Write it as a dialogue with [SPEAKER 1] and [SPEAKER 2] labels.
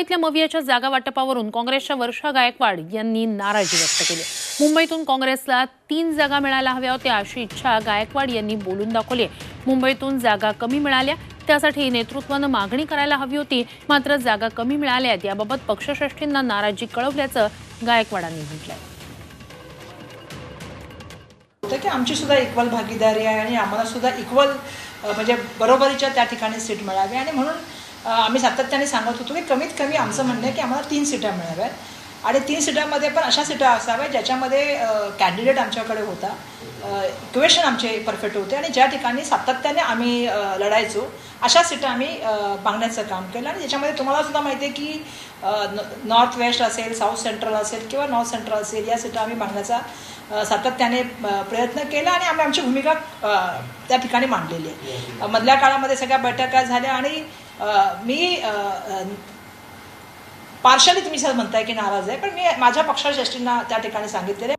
[SPEAKER 1] मुंबईतल्या मवियाच्या जागा वाटपावरून काँग्रेसच्या वर्षा गायकवाड यांनी नाराजी व्यक्त केली. मुंबईतून काँग्रेसला तीन जागा मिळायला हव्या होत्या अशी इच्छा गायकवाड यांनी बोलून दाखवली. मुंबईतून जागा कमी मिळाल्या त्यासाठी नेतृत्वानं मागणी करायला हवी होती. मात्र जागा कमी मिळाल्यात याबाबत पक्षश्रेष्ठींना नाराजी कळवल्याचं गायकवाडांनी म्हटलंय.
[SPEAKER 2] की आमची सुद्धा इक्वल भागीदारी आहे आणि आम्हाला सुद्धा इक्वल म्हणजे बरोबरीच्या त्या ठिकाणी सीट मिळावी. आणि म्हणून आम्ही सातत्याने सांगत होतो की कमीत कमी आमचं म्हणणं आहे की आम्हाला तीन सीटा मिळाव्यात. आणि तीन सीटामध्ये पण अशा सीटा असाव्या ज्याच्यामध्ये कॅन्डिडेट आमच्याकडे होता. इक्वेशन आमचे परफेक्ट होते. आणि ज्या ठिकाणी सातत्याने आम्ही लढायचो अशा सीटा आम्ही अ, मागण्याचं काम केलं. आणि ज्याच्यामध्ये तुम्हाला सुद्धा माहिती आहे की नॉर्थ वेस्ट असेल साऊथ सेंट्रल असेल किंवा नॉर्थ सेंट्रल असेल या सीटा आम्ही मागण्याचा सातत्याने प्रयत्न केला आणि आम्ही आमची भूमिका त्या ठिकाणी मांडलेली आहे. मधल्या काळामध्ये सगळ्या बैठका झाल्या आणि मी पार्शली तुम्ही सर म्हणताय की नाराज आहे पण मी माझ्या पक्षश्रेष्ठींना त्या ठिकाणी सांगितलेलं